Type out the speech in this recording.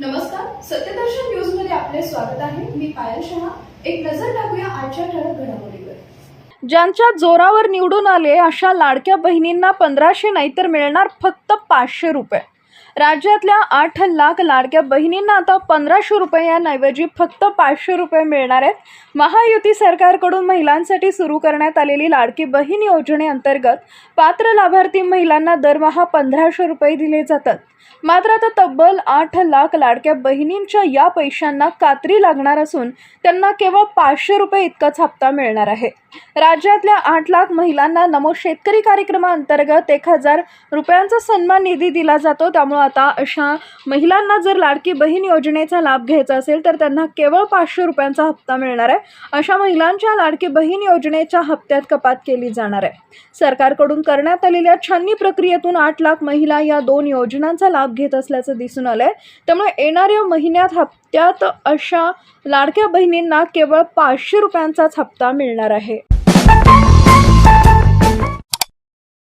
नमस्कार सत्यदर्शन न्यूजमध्ये आपले स्वागत आहे. मी पायल शहा. एक नजर टाकूया आजच्या ठळक घडामोडीवर. ज्यांच्या जोरावर निवडून आले अशा लाडक्या बहिणींना पंधराशे नाही तर मिळणार फक्त पाचशे रुपये. राज्यातल्या आठ लाख लाडक्या बहिणींना आता पंधराशे रुपयांऐवजी फक्त पाचशे रुपये मिळणार आहेत. महायुती सरकारकडून महिलांसाठी सुरू करण्यात आलेली लाडकी बहीण योजनेअंतर्गत पात्र लाभार्थी महिलांना दरमहा पंधराशे रुपये दिले जातात. मात्र आता तब्बल आठ लाख लाडक्या बहिणींच्या या पैशांना कात्री लागणार असून त्यांना केवळ पाचशे रुपये इतकाच हप्ता मिळणार आहे. राज्यातल्या आठ लाख महिलांना नमो शेतकरी कार्यक्रमाअंतर्गत एक हजार रुपयांचा सन्मान निधी दिला जातो. त्यामुळे त्यामुळं आता अशा महिलांना जर लाडकी बहीण योजनेचा लाभ घ्यायचा असेल तर त्यांना केवळ पाचशे रुपयांचा हप्ता मिळणार आहे. अशा महिलांच्या लाडकी बहीण योजनेच्या हप्त्यात कपात केली जाणार आहे. सरकारकडून करण्यात आलेल्या छाननी प्रक्रियेतून आठ लाख महिला या दोन योजनांचा लाभ घेत असल्याचं दिसून आलंय. त्यामुळे येणाऱ्या महिन्यात हप्त्यात अशा लाडक्या बहिणींना केवळ पाचशे रुपयांचाच हप्ता मिळणार आहे.